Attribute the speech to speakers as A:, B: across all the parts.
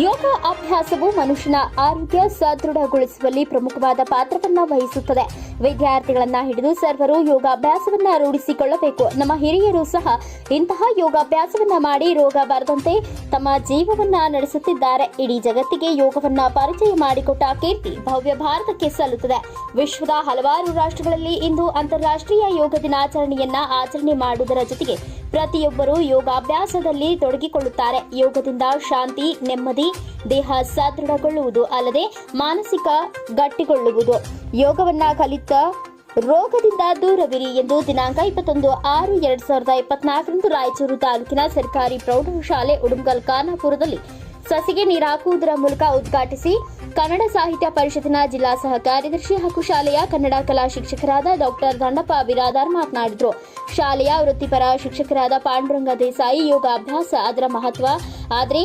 A: ಯೋಗ ಅಭ್ಯಾಸವು ಮನುಷ್ಯನ ಆರೋಗ್ಯ ಸದೃಢಗೊಳಿಸುವಲ್ಲಿ ಪ್ರಮುಖವಾದ ಪಾತ್ರವನ್ನು ವಹಿಸುತ್ತದೆ. ವಿದ್ಯಾರ್ಥಿಗಳನ್ನ ಹಿಡಿದು ಸರ್ವರು ಯೋಗಾಭ್ಯಾಸವನ್ನ ರೂಢಿಸಿಕೊಳ್ಳಬೇಕು. ನಮ್ಮ ಹಿರಿಯರು ಸಹ ಇಂತಹ ಯೋಗಾಭ್ಯಾಸವನ್ನ ಮಾಡಿ ರೋಗ ಬರದಂತೆ ತಮ್ಮ ಜೀವವನ್ನ ನಡೆಸುತ್ತಿದ್ದಾರೆ. ಇಡೀ ಜಗತ್ತಿಗೆ ಯೋಗವನ್ನ ಪರಿಚಯ ಮಾಡಿಕೊಟ್ಟ ಕೀರ್ತಿ ಭವ್ಯ ಭಾರತಕ್ಕೆ ಸಲ್ಲುತ್ತದೆ. ವಿಶ್ವದ ಹಲವಾರು ರಾಷ್ಟ್ರಗಳಲ್ಲಿ ಇಂದು ಅಂತಾರಾಷ್ಟ್ರೀಯ ಯೋಗ ದಿನಾಚರಣೆಯನ್ನ ಆಚರಣೆ ಮಾಡುವುದರ ಜೊತೆಗೆ ಪ್ರತಿಯೊಬ್ಬರು ಯೋಗಾಭ್ಯಾಸದಲ್ಲಿ ತೊಡಗಿಕೊಳ್ಳುತ್ತಾರೆ. ಯೋಗದಿಂದ ಶಾಂತಿ, ನೆಮ್ಮದಿ, ದೇಹ ಸದೃಢಗೊಳ್ಳುವುದು ಅಲ್ಲದೆ ಮಾನಸಿಕ ಗಟ್ಟಿಗೊಳ್ಳುವುದು. ಯೋಗವನ್ನ ಕಲಿತ ರೋಗದಿಂದ ದೂರವಿರಿ ಎಂದು ದಿನಾಂಕ ಇಪ್ಪತ್ತೊಂದು ಆರು ಎರಡ್ ಸಾವಿರದ ಇಪ್ಪತ್ನಾಲ್ಕರಂದು ರಾಯಚೂರು ತಾಲೂಕಿನ ಸರ್ಕಾರಿ ಪ್ರೌಢಶಾಲೆ ಉಡುಂಗಲ್ ಖಾನಾಪುರದಲ್ಲಿ ಸಸಿಗೆ ನೀರಾಕುವುದರ ಮೂಲಕ ಉದ್ಘಾಟಿಸಿ ಕನ್ನಡ ಸಾಹಿತ್ಯ ಪರಿಷತ್ತಿನ ಜಿಲ್ಲಾ ಸಹ ಕಾರ್ಯದರ್ಶಿ ಹಾಗೂ ಶಾಲೆಯ ಕನ್ನಡ ಕಲಾ ಶಿಕ್ಷಕರಾದ ಡಾಕ್ಟರ್ ದಂಡಪ್ಪ ಬಿರಾದಾರ್ ಮಾತನಾಡಿದರು. ಶಾಲೆಯ ವೃತ್ತಿಪರ ಶಿಕ್ಷಕರಾದ ಪಾಂಡುರಂಗ ದೇಸಾಯಿ ಯೋಗಾಭ್ಯಾಸ ಅದರ ಮಹತ್ವ ಆದರೆ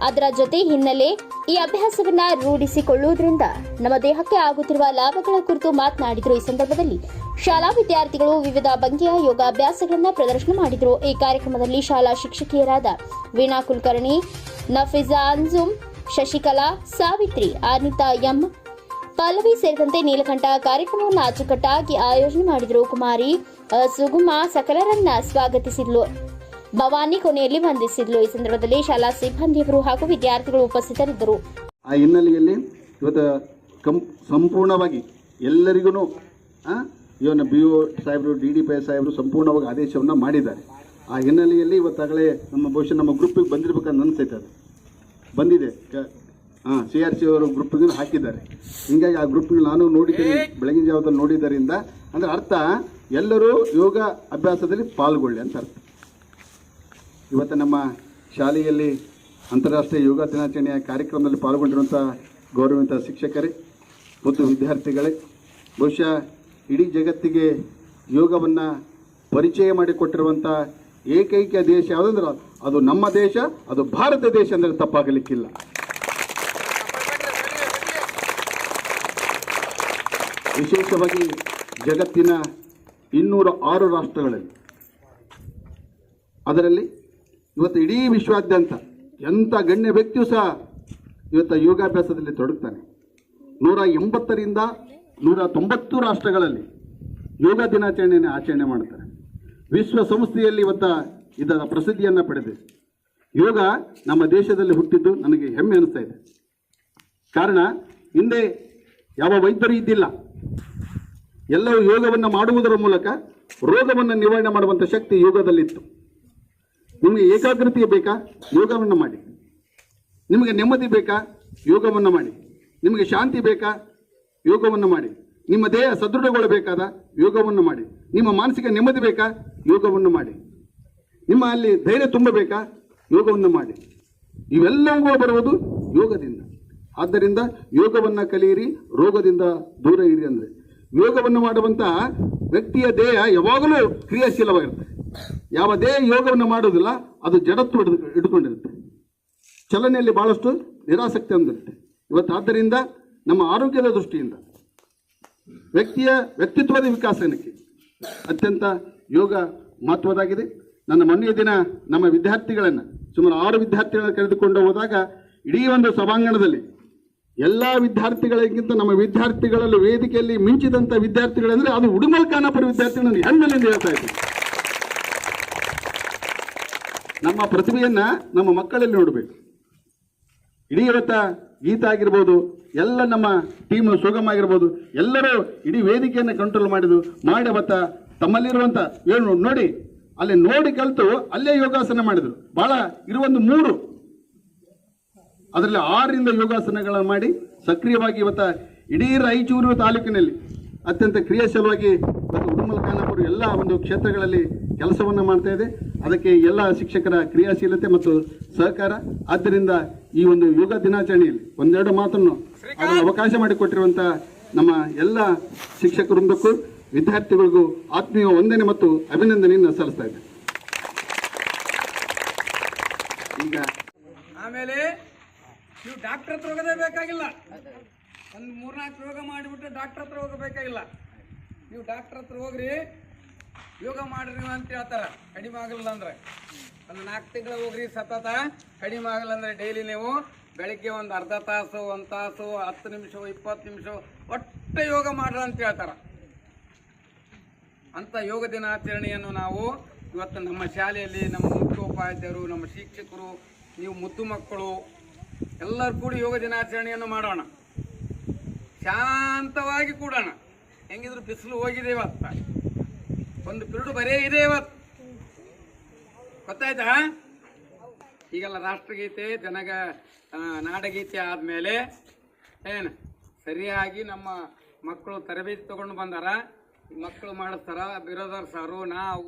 A: ಅದರ ಜೊತೆ ಹಿನ್ನೆಲೆ ಈ ಅಭ್ಯಾಸವನ್ನ ರೂಢಿಸಿಕೊಳ್ಳುವುದರಿಂದ ನಮ್ಮ ದೇಹಕ್ಕೆ ಆಗುತ್ತಿರುವ ಲಾಭಗಳ ಕುರಿತು ಮಾತನಾಡಿದರು ಈ ಸಂದರ್ಭದಲ್ಲಿ. ಶಾಲಾ ವಿದ್ಯಾರ್ಥಿಗಳು ವಿವಿಧ ಬಗೆಯ ಯೋಗಾಭ್ಯಾಸಗಳನ್ನು ಪ್ರದರ್ಶನ ಮಾಡಿದರು. ಈ ಕಾರ್ಯಕ್ರಮದಲ್ಲಿ ಶಾಲಾ ಶಿಕ್ಷಕಿಯರಾದ ವೀಣಾ ಕುಲಕರ್ಣಿ ನಫಿಜಾ ಅಂಜುಮ್ ಶಶಿಕಲಾ, ಸಾವಿತ್ರಿ ಅನಿತಾ ಎಂ, ಪಲ್ಲವಿ ಸೇರಿದಂತೆ ನೀಲಕಂಠ ಕಾರ್ಯಕ್ರಮವನ್ನು ಅಚ್ಚುಕಟ್ಟಾಗಿ ಆಯೋಜನೆ ಮಾಡಿದರು. ಕುಮಾರಿ ಸುಗುಮ ಸಕಲರನ್ನ ಸ್ವಾಗತಿಸಿದ್ಲು. ಭವಾನಿ ಕೊನೆಯಲ್ಲಿ ವಂದಿಸಿದ್ಲು. ಈ ಸಂದರ್ಭದಲ್ಲಿ ಶಾಲಾ ಸಿಬ್ಬಂದಿಯವರು ಹಾಗೂ ವಿದ್ಯಾರ್ಥಿಗಳು ಉಪಸ್ಥಿತರಿದ್ದರು.
B: ಆ ಹಿನ್ನೆಲೆಯಲ್ಲಿ ಇವತ್ತು ಕಂ, ಸಂಪೂರ್ಣವಾಗಿ ಎಲ್ಲರಿಗೂ ಇವನ್ನ ಬಿ ಒ ಸಾಹೇಬರು ಡಿ ಡಿ ಪಿ ಸಾಹೇಬರು ಸಂಪೂರ್ಣವಾಗಿ ಆದೇಶವನ್ನು ಮಾಡಿದ್ದಾರೆ. ಆ ಹಿನ್ನೆಲೆಯಲ್ಲಿ ಇವತ್ತಾಗಲೇ ನಮ್ಮ ಬಹುಶಃ ನಮ್ಮ ಗ್ರೂಪಿಗೆ ಬಂದಿರಬೇಕಂತ ಅನಿಸ್ತೈತೆ ಅದು. ಬಂದಿದೆ. ಹಾಂ ಸಿ ಆರ್ ಸಿ ಅವರು ಗ್ರೂಪ್ಗೆ ಹಾಕಿದ್ದಾರೆ. ಹೀಗಾಗಿ ಆ ಗ್ರೂಪ್ನ ನಾನು ನೋಡಿದ್ದೀನಿ, ಬೆಳಗಿನ ಜಾವದಲ್ಲಿ ನೋಡಿದ್ದರಿಂದ, ಅಂದರೆ ಅರ್ಥ, ಎಲ್ಲರೂ ಯೋಗ ಅಭ್ಯಾಸದಲ್ಲಿ ಪಾಲ್ಗೊಳ್ಳಿ ಅಂತ ಅರ್ಥ. ಇವತ್ತು ನಮ್ಮ ಶಾಲೆಯಲ್ಲಿ ಅಂತಾರಾಷ್ಟ್ರೀಯ ಯೋಗ ದಿನಾಚರಣೆಯ ಕಾರ್ಯಕ್ರಮದಲ್ಲಿ ಪಾಲ್ಗೊಂಡಿರುವಂಥ ಗೌರವಿತ ಶಿಕ್ಷಕರೇ ಮತ್ತು ವಿದ್ಯಾರ್ಥಿಗಳೇ, ಬಹುಶಃ ಇಡೀ ಜಗತ್ತಿಗೆ ಯೋಗವನ್ನು ಪರಿಚಯ ಮಾಡಿಕೊಟ್ಟಿರುವಂಥ ಏಕೈಕ ದೇಶ ಯಾವುದಂದ್ರೆ ಅದು ನಮ್ಮ ದೇಶ, ಅದು ಭಾರತ ದೇಶ ಅಂದರೆ ತಪ್ಪಾಗಲಿಕ್ಕಿಲ್ಲ. ವಿಶೇಷವಾಗಿ ಜಗತ್ತಿನ ಇನ್ನೂರ ಆರು ರಾಷ್ಟ್ರಗಳಲ್ಲಿ. ಅದರಲ್ಲಿ ಇವತ್ತು ಇಡೀ ವಿಶ್ವಾದ್ಯಂತ ಎಂಥ ಗಣ್ಯ ವ್ಯಕ್ತಿಯೂ ಸಹ ಇವತ್ತು ಯೋಗಾಭ್ಯಾಸದಲ್ಲಿ ತೊಡಗ್ತಾನೆ. ನೂರ ಎಂಬತ್ತರಿಂದ ನೂರ ತೊಂಬತ್ತು ರಾಷ್ಟ್ರಗಳಲ್ಲಿ ಯೋಗ ದಿನಾಚರಣೆಯನ್ನು ಆಚರಣೆ ಮಾಡ್ತಾರೆ. ವಿಶ್ವಸಂಸ್ಥೆಯಲ್ಲಿ ಇವತ್ತು ಇದರ ಪ್ರಸಿದ್ಧಿಯನ್ನು ಪಡೆದಿದೆ ಯೋಗ ನಮ್ಮ ದೇಶದಲ್ಲಿ ಹುಟ್ಟಿದ್ದು ನನಗೆ ಹೆಮ್ಮೆ ಅನಿಸ್ತಾ ಇದೆ. ಕಾರಣ, ಹಿಂದೆ ಯಾವ ವೈದ್ಯರು ಇದ್ದಿಲ್ಲ. ಎಲ್ಲರೂ ಯೋಗವನ್ನು ಮಾಡುವುದರ ಮೂಲಕ ರೋಗವನ್ನು ನಿವಾರಣೆ ಮಾಡುವಂಥ ಶಕ್ತಿ ಯೋಗದಲ್ಲಿತ್ತು. ನಿಮಗೆ ಏಕಾಗ್ರತೆ ಬೇಕಾ? ಯೋಗವನ್ನು ಮಾಡಿ. ನಿಮಗೆ ನೆಮ್ಮದಿ ಬೇಕಾ? ಯೋಗವನ್ನು ಮಾಡಿ. ನಿಮಗೆ ಶಾಂತಿ ಬೇಕಾ? ಯೋಗವನ್ನು ಮಾಡಿ. ನಿಮ್ಮ ದೇಹ ಸದೃಢಗೊಳ್ಳಬೇಕಾದ ಯೋಗವನ್ನು ಮಾಡಿ. ನಿಮ್ಮ ಮಾನಸಿಕ ನೆಮ್ಮದಿ ಬೇಕಾ? ಯೋಗವನ್ನು ಮಾಡಿ. ನಿಮ್ಮ ಅಲ್ಲಿ ಧೈರ್ಯ ತುಂಬಬೇಕಾ? ಯೋಗವನ್ನು ಮಾಡಿ. ಇವೆಲ್ಲವುಗಳು ಬರುವುದು ಯೋಗದಿಂದ. ಆದ್ದರಿಂದ ಯೋಗವನ್ನು ಕಲಿಯಿರಿ, ರೋಗದಿಂದ ದೂರ ಇರಿ ಅಂದರೆ. ಯೋಗವನ್ನು ಮಾಡುವಂಥ ವ್ಯಕ್ತಿಯ ದೇಹ ಯಾವಾಗಲೂ ಕ್ರಿಯಾಶೀಲವಾಗಿರುತ್ತೆ. ಯಾವ ದೇಹ ಯೋಗವನ್ನು ಮಾಡೋದಿಲ್ಲ ಅದು ಜಡತ್ವ ಹಿಡಿದು ಚಲನೆಯಲ್ಲಿ ಬಹಳಷ್ಟು ನಿರಾಸಕ್ತಿ ಹೊಂದಿರುತ್ತೆ. ಇವತ್ತು ಆದ್ದರಿಂದ ನಮ್ಮ ಆರೋಗ್ಯದ ದೃಷ್ಟಿಯಿಂದ, ವ್ಯಕ್ತಿಯ ವ್ಯಕ್ತಿತ್ವದ ವಿಕಾಸನಕ್ಕೆ ಅತ್ಯಂತ ಯೋಗ ಮಹತ್ವದಾಗಿದೆ. ನನ್ನ ಮೊನ್ನೆಯ ದಿನ ನಮ್ಮ ವಿದ್ಯಾರ್ಥಿಗಳನ್ನು, ಸುಮಾರು ಆರು ವಿದ್ಯಾರ್ಥಿಗಳನ್ನು ಕರೆದುಕೊಂಡು ಹೋದಾಗ, ಇಡೀ ಒಂದು ಸಭಾಂಗಣದಲ್ಲಿ ಎಲ್ಲ ವಿದ್ಯಾರ್ಥಿಗಳಿಗಿಂತ ನಮ್ಮ ವಿದ್ಯಾರ್ಥಿಗಳಲ್ಲಿ ವೇದಿಕೆಯಲ್ಲಿ ಮಿಂಚಿದಂಥ ವಿದ್ಯಾರ್ಥಿಗಳಂದರೆ ಅದು ಉಡುಮಲ್ ಖಾನಾಪುರ ವಿದ್ಯಾರ್ಥಿಗಳನ್ನು ಹೆಮ್ಮೆಲಿಂದ ಹೇಳ್ತಾ ಇದ್ದೀನಿ. ನಮ್ಮ ಪ್ರತಿಭೆಯನ್ನ ನಮ್ಮ ಮಕ್ಕಳಲ್ಲಿ ನೋಡಬೇಕು. ಇಡೀ ಇವತ್ತ ಗೀತ ಆಗಿರ್ಬೋದು, ಎಲ್ಲ ನಮ್ಮ ಟೀಮ್ ಸುಗಮ ಆಗಿರ್ಬೋದು, ಎಲ್ಲರೂ ಇಡೀ ವೇದಿಕೆಯನ್ನು ಕಂಟ್ರೋಲ್ ಮಾಡಿದ್ದು, ಮಾಡಿ ಅವತ್ತ ತಮ್ಮಲ್ಲಿರುವಂಥ ಏನು ನೋಡಿ, ಅಲ್ಲಿ ನೋಡಿ ಕಲಿತು, ಅಲ್ಲೇ ಯೋಗಾಸನ ಮಾಡಿದರು. ಬಹಳ ಇರುವೊಂದು ಮೂರು. ಅದರಲ್ಲಿ ಆರರಿಂದ ಯೋಗಾಸನಗಳನ್ನು ಮಾಡಿ, ಸಕ್ರಿಯವಾಗಿ ಇವತ್ತ ಇಡೀ ರಾಯಚೂರು ತಾಲೂಕಿನಲ್ಲಿ ಅತ್ಯಂತ ಕ್ರಿಯಾಶೀಲವಾಗಿ ಇವತ್ತು ಉಡುಮಲ್, ಖಾನಪುರ, ಎಲ್ಲ ಒಂದು ಕ್ಷೇತ್ರಗಳಲ್ಲಿ ಕೆಲಸವನ್ನು ಮಾಡ್ತಾ ಇದೆ. ಅದಕ್ಕೆ ಎಲ್ಲ ಶಿಕ್ಷಕರ ಕ್ರಿಯಾಶೀಲತೆ ಮತ್ತು ಸಹಕಾರ. ಆದ್ದರಿಂದ ಈ ಒಂದು ಯೋಗ ದಿನಾಚರಣೆಯಲ್ಲಿ ಒಂದೆರಡು ಮಾತನ್ನು ಅವಕಾಶ ಮಾಡಿಕೊಟ್ಟಿರುವಂಥ ನಮ್ಮ ಎಲ್ಲ ಶಿಕ್ಷಕ ವೃಂದಕ್ಕೂ ವಿದ್ಯಾರ್ಥಿಗಳಿಗೂ ಆತ್ಮೀಯ ವಂದನೆ ಮತ್ತು ಅಭಿನಂದನೆಯನ್ನು ಸಲ್ಲಿಸ್ತಾ ಇದೆ ಈಗ
C: ಆಮೇಲೆ ನೀವು ಡಾಕ್ಟರ್ ಹತ್ರ ಹೋಗೋದೇ ಬೇಕಾಗಿಲ್ಲ. ಒಂದು ಮೂರ್ನಾಲ್ಕು ರೋಗ ಮಾಡಿಬಿಟ್ಟು ಡಾಕ್ಟರ್ ಹತ್ರ ಹೋಗಬೇಕಾಗಿಲ್ಲ ನೀವು ಡಾಕ್ಟರ್ ಹತ್ರ ಹೋಗ್ರಿ. ಯೋಗ ಮಾಡ್ರಿ ಅಂತ ಹೇಳ್ತಾರ. ಕಡಿಮೆ ಆಗಲಿಲ್ಲ ಅಂದ್ರೆ. ಒಂದು ನಾಲ್ಕು ತಿಂಗಳು ಹೋಗ್ರಿ ಸತತ. ಕಡಿಮೆ ಆಗಲ್ಲ ಅಂದ್ರೆ ಡೈಲಿ ನೀವು ಬೆಳಿಗ್ಗೆ ಒಂದು ಅರ್ಧ ತಾಸು, ಒಂದು ತಾಸು, ಹತ್ತು ನಿಮಿಷ, ಇಪ್ಪತ್ತು ನಿಮಿಷ ಒಟ್ಟು ಯೋಗ ಮಾಡ್ರಿ ಅಂತ ಹೇಳ್ತಾರ. ಅಂತ ಯೋಗ ದಿನಾಚರಣೆಯನ್ನು ನಾವು ಇವತ್ತು ನಮ್ಮ ಶಾಲೆಯಲ್ಲಿ ನಮ್ಮ ಮುಖ್ಯೋಪಾಧ್ಯಾಯರು, ನಮ್ಮ ಶಿಕ್ಷಕರು, ನೀವು ಮುದ್ದು ಮಕ್ಕಳು, ಎಲ್ಲರೂ ಕೂಡಿ ಯೋಗ ದಿನಾಚರಣೆಯನ್ನು ಮಾಡೋಣ. ಶಾಂತವಾಗಿ ಕೂಡೋಣ. ಹೆಂಗಿದ್ರು ಬಿಸಿಲು ಹೋಗಿದೆ ಇವತ್ತು. ಒಂದು ಪಿರುಡು ಬರೇ ಇದೆ ಇವತ್ತು. ಗೊತ್ತಾಯ್ತಾ? ಈಗೆಲ್ಲ ರಾಷ್ಟ್ರಗೀತೆ, ಜನಗ ನಾಡಗೀತೆ ಆದಮೇಲೆ ಏನು ಸರಿಯಾಗಿ ನಮ್ಮ ಮಕ್ಕಳು ತರಬೇತಿ ತೊಗೊಂಡು ಬಂದಾರ, ಮಕ್ಕಳು ಮಾಡಿಸ್ತಾರ ಬಿರೋದರ್ ಸಾರು, ನಾವು